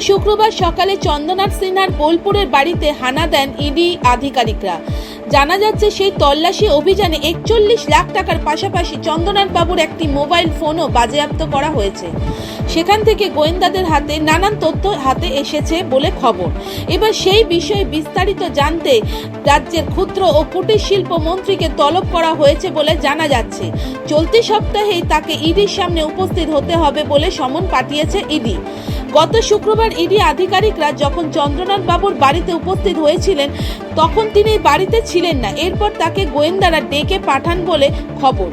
শুক্রবার সকালে চন্দনাথ সিনহার বোলপুরের বাড়িতে হানা দেন ইডি আধিকারিকরা। জানা যাচ্ছে, সেই তল্লাশি অভিযানে একচল্লিশ লাখ টাকার পাশাপাশি চন্দ্রনাথ বাবুর একটি মোবাইল ফোনও বাজেয়াপ্ত করা হয়েছে। সেখান থেকে গোয়েন্দাদের হাতে নানান তথ্য হাতে এসেছে বলে খবর। এবার সেই বিষয়ে বিস্তারিত জানতে রাজ্যের ক্ষুদ্র ও কুটির শিল্প মন্ত্রীকে তলব করা হয়েছে বলে জানা যাচ্ছে। চলতি সপ্তাহেই তাকে ইডির সামনে উপস্থিত হতে হবে বলে সমন পাঠিয়েছে ইডি। গত শুক্রবার ইডি আধিকারিকরা যখন চন্দ্রনাথ বাবুর বাড়িতে উপস্থিত হয়েছিলেন, তখন তিনি বাড়িতে ছিলেন না। এরপর তাকে গোয়েন্দারা ডেকে পাঠান বলে খবর।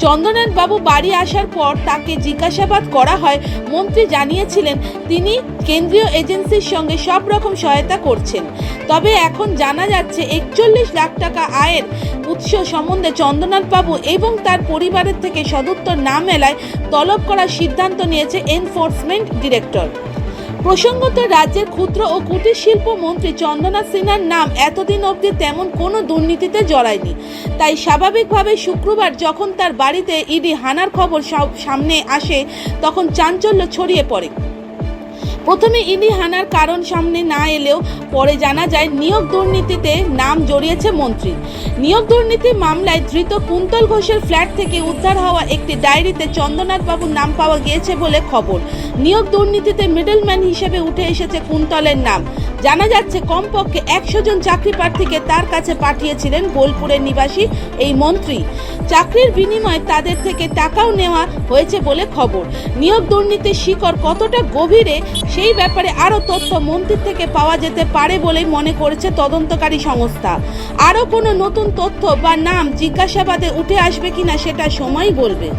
চন্দ্রনাথ বাবু বাড়ি আসার পর তাকে জিজ্ঞাসাবাদ করা হয়। মন্ত্রী জানিয়েছিলেন, তিনি কেন্দ্রীয় এজেন্সির সঙ্গে সব রকম সহায়তা করছেন। তবে এখন জানা যাচ্ছে, একচল্লিশ লাখ টাকা আয়ের উৎস সম্বন্ধে চন্দ্রনাথ বাবু এবং তার পরিবারের থেকে সদুত্তর না মেলায় তলব করার সিদ্ধান্ত নিয়েছে এনফোর্সমেন্ট ডিরেক্টর। প্রসঙ্গত, রাজ্যের ক্ষুদ্র ও কুটির শিল্প মন্ত্রী চন্দনাথ সিনহার নাম এতদিন অবধি তেমন কোনো দুর্নীতিতে জড়ায়নি। তাই স্বাভাবিকভাবে শুক্রবার যখন তার বাড়িতে ইডি হানার খবর সামনে আসে, তখন চাঞ্চল্য ছড়িয়ে পড়ে। প্রথমে ইনি হানার কারণ সামনে না এলেও পরে জানা যায় নিয়োগ দুর্নীতিতে নাম জড়িয়েছে মন্ত্রী। নিয়োগ দুর্নীতি মামলায় ধৃত কুন্তল ঘোষের ফ্ল্যাট থেকে উদ্ধার হওয়া একটি ডায়েরিতে চন্দ্রনাথ বাবুর নাম পাওয়া গিয়েছে বলে খবর। নিয়োগ দুর্নীতিতে মিডলম্যান হিসেবে উঠে এসেছে কুন্তলের নাম। জানা যাচ্ছে কমপক্ষে একশো জন চাকরি প্রার্থীকে তার কাছে পাঠিয়েছিলেন বোলপুরের নিবাসী এই মন্ত্রী। চাকরির বিনিময়ে তাদের থেকে টাকাও নেওয়া হয়েছে বলে খবর। নিয়োগ দুর্নীতির শিকড় কতটা গভীরে, সেই ব্যাপারে আরও তথ্য মন্ত্রীর থেকে পাওয়া যেতে পারে বলেই মনে করেছে তদন্তকারী সংস্থা। আরও কোনো নতুন তথ্য বা নাম জিজ্ঞাসাবাদে উঠে আসবে কিনা সেটা সময় বলবে।